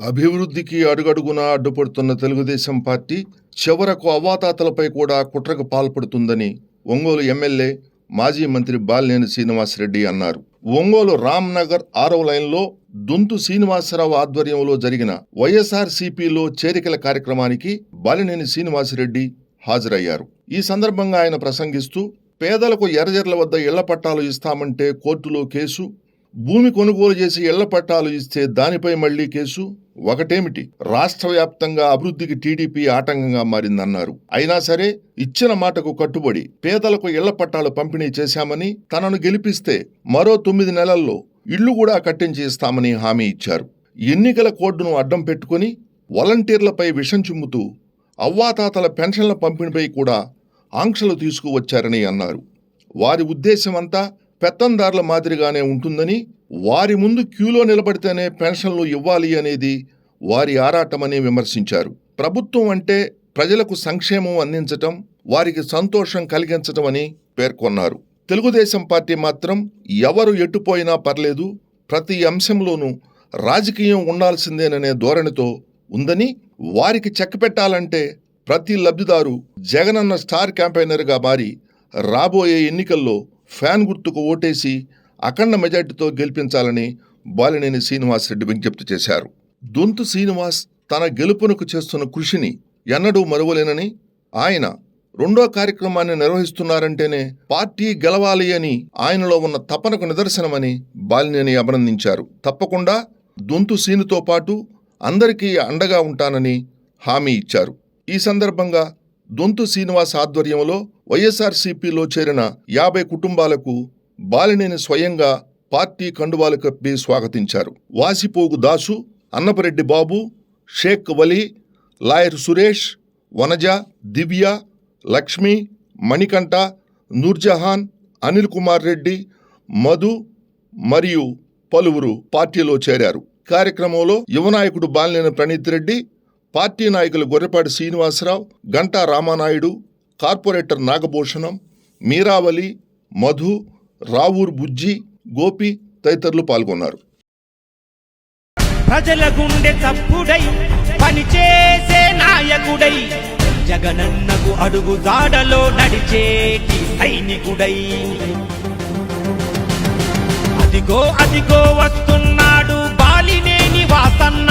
అభివృద్ధికి అడుగడుగునా అడ్డుపడుతున్న తెలుగుదేశం పార్టీ చివరకు అవాతాతలపై కూడా కుట్రకు పాల్పడుతుందని ఒంగోలు ఎమ్మెల్యే మాజీ మంత్రి బాలినేని శ్రీనివాసరెడ్డి అన్నారు. ఒంగోలు రామ్నగర్ ఆరవ లైన్లో దుంతు శ్రీనివాసరావు ఆధ్వర్యంలో జరిగిన వైఎస్ఆర్ సిపిలో చేరికల కార్యక్రమానికి బాలినేని శ్రీనివాసరెడ్డి హాజరయ్యారు. ఈ సందర్భంగా ఆయన ప్రసంగిస్తూ పేదలకు ఎర్రజర్ల వద్ద ఇళ్ళ పట్టాలు ఇస్తామంటే కోర్టులో కేసు భూమి కొనుగోలు చేసి ఇళ్ళ పట్టాలు ఇస్తే దానిపై మళ్ళీ కేసు? ఒకటేమిటి? రాష్ట్ర వ్యాప్తంగా అభివృద్ధికి టీడీపీ ఆటంకంగా మారిందన్నారు. అయినా సరే ఇచ్చిన మాటకు కట్టుబడి పేదలకు ఇళ్ళ పట్టాలు పంపిణీ చేశామని తనను గెలిపిస్తే మరో తొమ్మిది నెలల్లో ఇళ్ళు కూడా కట్టించి ఇస్తామని హామీ ఇచ్చారు. ఎన్నికల కోడ్డును అడ్డం పెట్టుకుని వాలంటీర్లపై విషం చిమ్ముతూ అవ్వాతాతల పెన్షన్ల పంపిణీపై కూడా ఆంక్షలు తీసుకువచ్చారని అన్నారు. వారి ఉద్దేశమంతా పెత్తందారుల మాదిరిగానే ఉంటుందని వారి ముందు క్యూలో నిలబడితేనే పెన్షన్లు ఇవ్వాలి అనేది వారి ఆరాటమని విమర్శించారు. ప్రభుత్వం అంటే ప్రజలకు సంక్షేమం అందించటం వారికి సంతోషం కలిగించటం అని పేర్కొన్నారు. తెలుగుదేశం పార్టీ మాత్రం ఎవరు ఎట్టుపోయినా పర్లేదు ప్రతి అంశంలోనూ రాజకీయం ఉండాల్సిందేననే ధోరణితో ఉందని వారికి చెక్ పెట్టాలంటే ప్రతి లబ్ధిదారు జగనన్న స్టార్ క్యాంపెయినర్గా మారి రాబోయే ఎన్నికల్లో ఫ్యాన్ గుర్తుకు ఓటేసి అఖండ మెజార్టీతో గెలిపించాలని బాలినేని శ్రీనివాసరెడ్డి విజ్ఞప్తి చేశారు. దొంతు శ్రీనివాస్ తన గెలుపునకు చేస్తున్న కృషిని ఎన్నడూ మరువలేనని ఆయన రెండో కార్యక్రమాన్ని నిర్వహిస్తున్నారంటేనే పార్టీ గెలవాలి అని ఆయనలో ఉన్న తపనకు నిదర్శనమని బాలినేని అభినందించారు. తప్పకుండా దొంతు సీనుతో పాటు అందరికీ అండగా ఉంటానని హామీ ఇచ్చారు. ఈ సందర్భంగా దొంతు శ్రీనివాస్ ఆధ్వర్యంలో వైఎస్ఆర్సీపీలో చేరిన యాభై కుటుంబాలకు బాలినేని స్వయంగా పార్టీ కండువాలు కప్పి స్వాగతించారు. వాసిపోగు దాసు అన్నపరెడ్డి బాబు షేక్ వలీ లాయర్ సురేష్ వనజ దివ్య లక్ష్మి మణికంఠ నూర్జహాన్ అనిల్ కుమార్ రెడ్డి మధు మరియు పలువురు పార్టీలో చేరారు. కార్యక్రమంలో యువనాయకుడు బాలినేని ప్రణీత్ రెడ్డి పార్టీ నాయకులు గొర్రెపాటి శ్రీనివాసరావు గంటా రామానాయుడు కార్పొరేటర్ నాగభూషణం మీరావలి మధు రావూర్ బుజ్జి గోపి తదితరులు పాల్గొన్నారు. ప్రజల గుండె చప్పుడై పనిచేసే నాయకుడై జగనన్నకు అడుగు దాడలో నడిచేటి సైనికుడై. అదిగో అదిగో వస్తున్నాడు బాలినేని వాసన్న.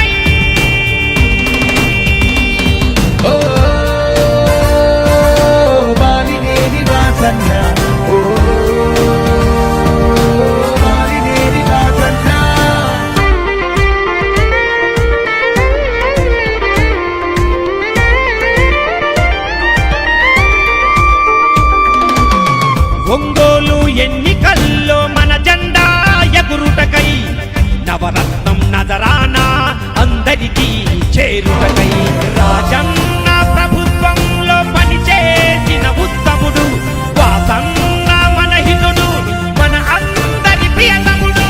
ఒంగోలు ఎన్నికల్లో మన జెండా ఎగురుటకై నవరత్నం నజరానా అందరికీ చేరుటకై. రాజన్న ప్రభుత్వంలో పనిచేసిన ఉత్తముడు వాసన్న మన హితుడు మన అందరి ప్రియతముడు.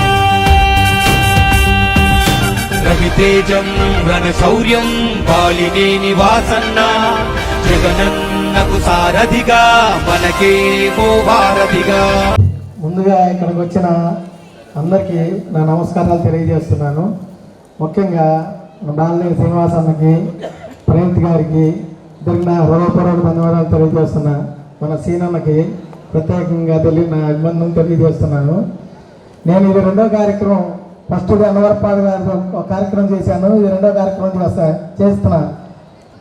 రవితేజం రణశౌర్యం బాలినేని వాసన్న జగనన్నకు సారథిగా మనకేమో భారతిగా. ముందుగా ఇక్కడికి వచ్చిన అందరికీ నా నమస్కారాలు తెలియజేస్తున్నాను. ముఖ్యంగా బాలినేని శ్రీనివాస్ అన్నకి ప్రేమిత్ గారికి ఇద్దరికి నా హృదయపూర్వక ధన్యవాదాలు తెలియజేస్తున్నా. మన సీనన్నకి ప్రత్యేకంగా తెలియ నా అభినందన తెలియజేస్తున్నాను. నేను ఇది రెండో కార్యక్రమం ఫస్ట్ అన్నవరపాడు గారితో ఒక కార్యక్రమం చేశాను. ఇది రెండో కార్యక్రమం చేస్తా చేస్తున్నాను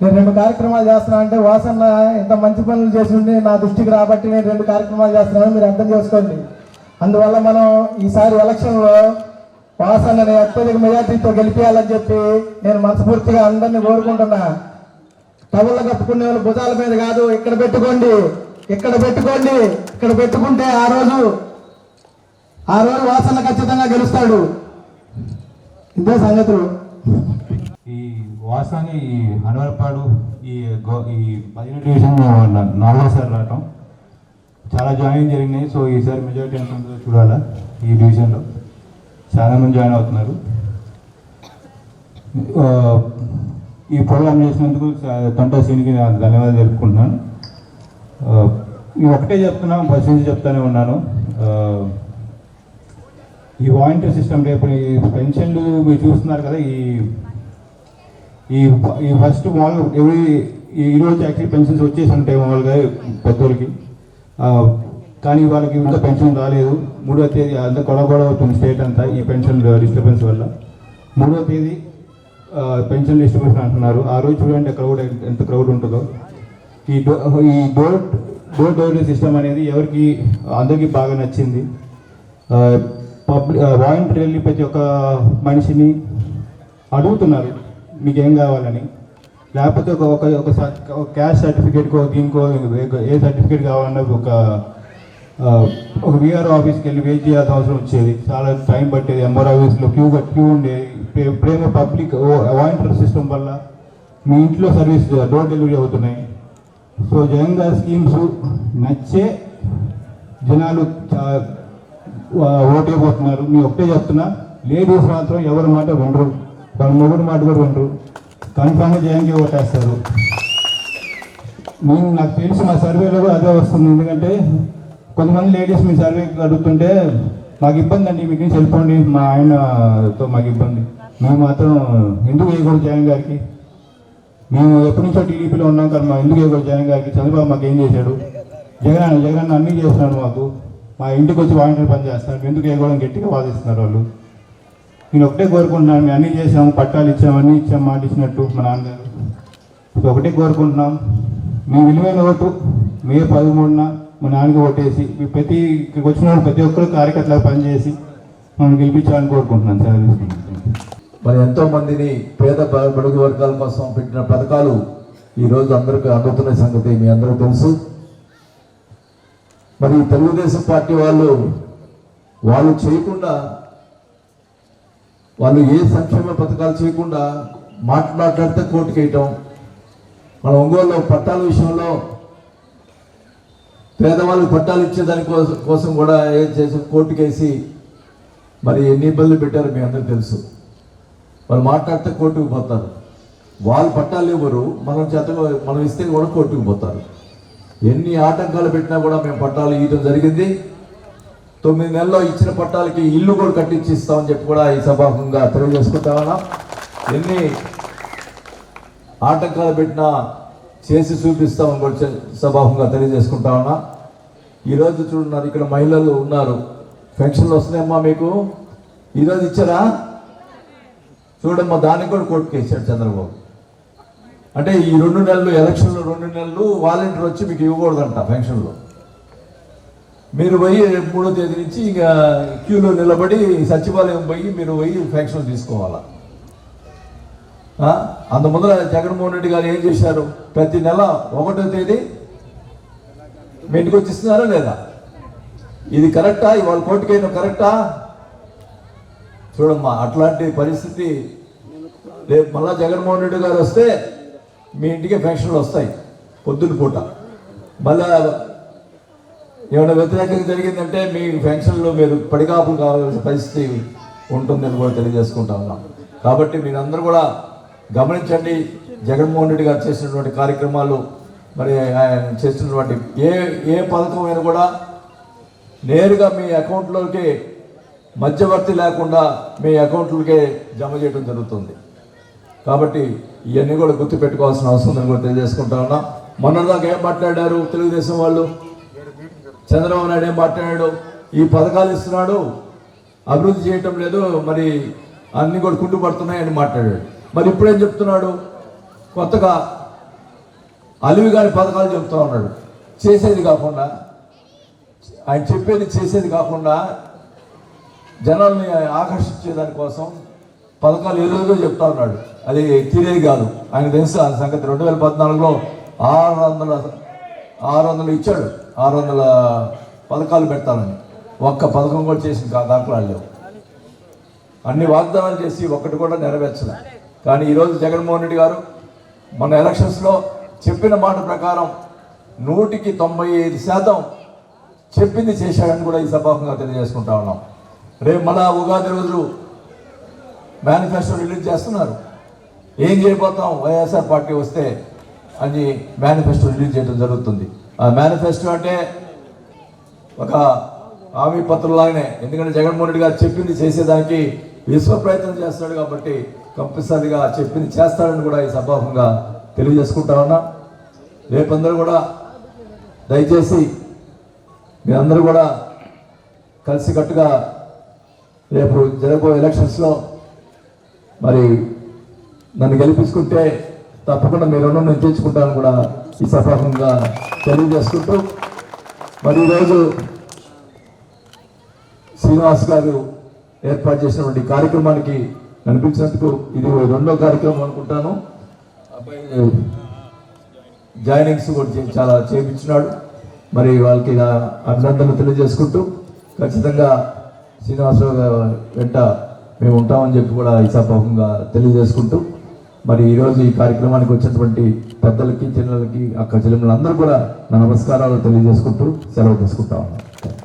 నేను రెండు కార్యక్రమాలు చేస్తున్నా అంటే వాసన్న ఇంత మంచి పనులు చేసి ఉండి నా దృష్టికి రాబట్టి నేను రెండు కార్యక్రమాలు చేస్తున్నాను మీరు అర్థం చేసుకోండి. అందువల్ల మనం ఈసారి ఎలక్షన్లో వాసన్నని అత్యధిక మెజార్టీతో గెలిపించాలని చెప్పి నేను మనస్ఫూర్తిగా అందరినీ కోరుకుంటున్నా. టవల్లో కప్పుకునే వాళ్ళు భుజాల మీద కాదు ఇక్కడ పెట్టుకోండి ఇక్కడ పెట్టుకోండి ఇక్కడ పెట్టుకుంటే ఆ రోజు ఆ రోజు వాసన ఖచ్చితంగా గెలుస్తాడు. ఇదే సంగతులు. ఈ వాసాని ఈ హనవరపాడు ఈ గో ఈ పదిహేను డివిజన్ నాలుగోసారి రావటం చాలా జాయిన్ జరిగినాయి. సో ఈసారి మెజారిటీ ఎంత ఉందో చూడాలా ఈ డివిజన్లో చాలామంది జాయిన్ అవుతున్నారు. ఈ ప్రోగ్రామ్ చేసినందుకు తొంట సీనికి ధన్యవాదాలు తెలుపుకుంటున్నాను. నేను ఒకటే చెప్తున్నాను ఫస్ట్ నుంచి చెప్తానే ఉన్నాను. ఈ వాలంటీర్ సిస్టమ్ రేపు ఈ పెన్షన్లు మీరు చూస్తున్నారు కదా ఈ ఈ ఈ ఫస్ట్ మామూలుగా ఎవరి ఈరోజు యాక్చువల్ పెన్షన్స్ వచ్చేసి ఉంటాయి మామూలుగా పెద్దోళ్ళకి. కానీ వాళ్ళకి ఇంకా పెన్షన్ రాలేదు. మూడో తేదీ అంతా గొడవ అవుతుంది స్టేట్ అంతా ఈ పెన్షన్ డిస్టర్బెన్స్ వల్ల. మూడో తేదీ పెన్షన్ డిస్ట్రిబ్యూషన్ అంటున్నారు. ఆ రోజు చూడండి అక్కడ కూడా ఎంత క్రౌడ్ ఉంటుందో. ఈ డో ఈ డోర్ డోర్ డెలివరీ సిస్టమ్ అనేది ఎవరికి అందరికీ బాగా నచ్చింది. పబ్లిక్ వాలంటీర్లీ ప్రతి ఒక్క మనిషిని అడుగుతున్నారు. మీకు ఏం కావాలని? లేకపోతే ఒక ఒక ఒక క్యాష్ సర్టిఫికేట్కో దీనికో ఏ సర్టిఫికేట్ కావాలన్నా ఒక ఒక విఆర్ఓ ఆఫీస్కి వెళ్ళి వెయిట్ చేయాల్సిన అవసరం వచ్చేది. చాలా టైం పట్టేది. ఎంఆర్ ఆఫీస్లో క్యూ క్యూ ఉండేది ప్రే- ప్రేమ పబ్లిక్ అవాయింటర్ సిస్టమ్ వల్ల మీ ఇంట్లో సర్వీస్ డోర్ డెలివరీ అవుతున్నాయి. సో జగన్ గారి స్కీమ్స్ నచ్చే జనాలు చా- పోతున్నారు. ఓటైపోతున్నారు మీ ఒకటే చెప్తున్నా. లేడీస్ మాత్రం ఎవరి మాట వినరు. వాళ్ళ మొగుడు మాట కూడా వినరు. కన్ఫామ్గా జగన్కి ఓటేస్తారు. మేము నాకు తెలిసి మా సర్వేలో కూడా అదే వస్తుంది. ఎందుకంటే కొంతమంది లేడీస్ మీ సర్వే అడుగుతుంటే మాకు ఇబ్బంది అండి మీకు నుంచి వెళ్ళిపోండి మా ఆయనతో మాకు ఇబ్బంది. మేము మాత్రం ఎందుకు వేయకూడదు జగన్ గారికి? మేము ఎప్పటి నుంచో టీడీపీలో ఉన్నాం కానీ మా ఎందుకు వేయకూడదు జగన్ గారికి? చంద్రబాబు మాకు ఏం చేశాడు? జగన్ జగన్ అన్నీ చేస్తున్నాడు మాకు. మా ఇంటికి వచ్చి వాలంటీర్ పని చేస్తున్నాడు. ఎందుకు వేయకూడదని గట్టిగా వాదిస్తున్నారు వాళ్ళు. నేను ఒకటే కోరుకుంటున్నాను మేము అన్నీ చేసాము పట్టాలు ఇచ్చాము అన్నీ ఇచ్చాము మాట ఇచ్చినట్టు మా నాన్నగారు. సో ఒకటే కోరుకుంటున్నాం మీ విలువైన ఓటు మే పదమూడున మా నాన్నకి ఓటేసి మీ ప్రతి ఇక్కడికి వచ్చిన వాళ్ళు ప్రతి ఒక్కరు కార్యకర్తలకు పనిచేసి మనం గెలిపించాలని కోరుకుంటున్నాను సార్. మరి ఎంతో మందిని పేద బడుగు వర్గాల కోసం పెట్టిన పథకాలు ఈ రోజు అందరికి అందుతున్న సంగతి మీ అందరూ తెలుసు. మరి తెలుగుదేశం పార్టీ వాళ్ళు వాళ్ళు చేయకుండా వాళ్ళు ఏ సంక్షేమ పథకాలు చేయకుండా మాట్లాడితే కోర్టుకు వేయటం. మన ఒంగోలులో పట్టాల విషయంలో పేదవాళ్ళకి పట్టాలు ఇచ్చేదాని కోసం కోసం కూడా ఏం చేసి కోర్టుకేసి మరి ఎన్ని ఇబ్బందులు పెట్టారో మీ అందరికి తెలుసు. వాళ్ళు మాట్లాడితే కోర్టుకు పోతారు. వాళ్ళు పట్టాలు ఇవ్వరు. మనం చేత మనం ఇస్తే కూడా కోర్టుకు పోతారు. ఎన్ని ఆటంకాలు పెట్టినా కూడా మేము పట్టాలు ఇవ్వడం జరిగింది. తొమ్మిది నెలల్లో ఇచ్చిన పట్టాలకి ఇల్లు కూడా కట్టించి ఇస్తామని చెప్పి కూడా ఈ సభాముఖంగా తెలియజేసుకుంటామన్నా ఎన్ని ఆటంకాలు పెట్టినా చేసి చూపిస్తామని కూడా చె- సభాముఖంగా తెలియజేసుకుంటా ఈరోజు చూడున్నారు ఇక్కడ మహిళలు ఉన్నారు. పెన్షన్లు వస్తున్నాయమ్మా మీకు. ఈరోజు ఇచ్చారా? చూడమ్మా దానికి కూడా కోర్టుకు వేసాడు చంద్రబాబు. అంటే ఈ రెండు నెలలు ఎలక్షన్లు రెండు నెలలు వాలంటీర్ వచ్చి మీకు ఇవ్వకూడదంట పెన్షన్లో. మీరు పోయి మూడో తేదీ నుంచి ఇంకా క్యూలో నిలబడి సచివాలయం పోయి మీరు పోయి ఫ్యాక్షన్ తీసుకోవాలా? అంత ముందర జగన్మోహన్ రెడ్డి గారు ఏం చేశారు? ప్రతి నెల ఒకటో తేదీ మీ ఇంటికి వచ్చి ఇస్తున్నారా లేదా? ఇది కరెక్టా ఇవాళ కోర్టుకైనా కరెక్టా చూడమ్మా అట్లాంటి పరిస్థితి రేపు మళ్ళా జగన్మోహన్ రెడ్డి గారు వస్తే మీ ఇంటికి ఫ్యాక్షన్లు వస్తాయి పొద్దున్న పూట. మళ్ళా ఏమైనా వ్యతిరేకం జరిగిందంటే మీ పెన్షన్లో మీరు పడిగాపులు కావాల్సిన పరిస్థితి ఉంటుందని కూడా తెలియజేసుకుంటా ఉన్నాం. కాబట్టి మీరందరూ కూడా గమనించండి. జగన్మోహన్ రెడ్డి గారు చేసినటువంటి కార్యక్రమాలు మరి ఆయన చేసినటువంటి ఏ ఏ పథకం అయినా కూడా నేరుగా మీ అకౌంట్లోకి మధ్యవర్తి లేకుండా మీ అకౌంట్లకే జమ చేయడం జరుగుతుంది. కాబట్టి ఇవన్నీ కూడా గుర్తుపెట్టుకోవాల్సిన అవసరం ఉందని కూడా తెలియజేసుకుంటా ఉన్నా. మొన్నదాకా ఏం మాట్లాడారు తెలుగుదేశం వాళ్ళు? చంద్రబాబు నాయుడు ఏం మాట్లాడాడు? ఈ పథకాలు ఇస్తున్నాడు. అభివృద్ధి చేయటం లేదు. మరి అన్ని కూడా కుంటుపడుతున్నాయని మాట్లాడాడు. మరి ఇప్పుడేం చెప్తున్నాడు? కొత్తగా అలివి గారి పథకాలు చెప్తా ఉన్నాడు. చేసేది కాకుండా ఆయన చెప్పేది చేసేది కాకుండా జనాల్ని ఆకర్షించే దానికోసం పథకాలు ఏదేదో చెప్తా ఉన్నాడు. అది తీరేది కాదు. ఆయన తెలుసు ఆ సంగతి. రెండు వేల పద్నాలుగులో ఆరు వందల ఆరు వందలు ఇచ్చాడు. ఆరు వందల పథకాలు పెడతానని. ఒక్క పథకం కూడా చేసిన దా- దాఖలాలు లేవు. అన్ని వాగ్దానాలు చేసి ఒక్కటి కూడా నెరవేర్చలే. కానీ ఈరోజు జగన్మోహన్ రెడ్డి గారు మన ఎలక్షన్స్లో చెప్పిన మాట ప్రకారం నూటికి తొంభై ఐదు శాతం చెప్పింది చేశాడని కూడా ఈ సభాముఖంగా తెలియజేసుకుంటా ఉన్నాం. రేపు మళ్ళా ఉగాది రోజు మేనిఫెస్టో రిలీజ్ చేస్తున్నారు. ఏం చేయబోతాం? వైఎస్ఆర్ పార్టీ వస్తే అని మేనిఫెస్టో రిలీజ్ చేయడం జరుగుతుంది. ఆ మేనిఫెస్టో అంటే ఒక హామీ పత్రంలాగానే ఎందుకంటే జగన్మోహన్ రెడ్డి గారు చెప్పింది చేసేదానికి విశ్వ ప్రయత్నం చేస్తాడు కాబట్టి కంపల్సరీగా చెప్పింది చేస్తాడని కూడా ఈ సభాముఖంగా తెలియజేసుకుంటా ఉన్నా. రేపందరూ కూడా దయచేసి మీరందరూ కూడా కలిసికట్టుగా రేపు జరగబోయే ఎలక్షన్స్లో మరి నన్ను గెలిపించుకుంటే తప్పకుండా మీ రుణం నేను తీర్చుకుంటాను కూడా ఈ సభాముఖంగా తెలియజేసుకుంటూ మరి ఈరోజు శ్రీనివాస్ గారు ఏర్పాటు చేసినటువంటి కార్యక్రమానికి కనిపించినందుకు ఇది రెండో కార్యక్రమం అనుకుంటాను. అబ్బాయి జాయినింగ్స్ కూడా చాలా చేయించినాడు మరి వాళ్ళకి నా అభినందనలు తెలియజేసుకుంటూ ఖచ్చితంగా శ్రీనివాసరావు గారి వెంట మేము ఉంటామని చెప్పి కూడా ఈ సభాముఖంగా తెలియజేసుకుంటూ మరి ఈరోజు ఈ కార్యక్రమానికి వచ్చినటువంటి పెద్దలకి చిన్నలకి అక్క చెల్లెములందరూ కూడా నా నమస్కారాలు తెలియజేసుకుంటూ సెలవు తీసుకుంటా. ఉన్నాను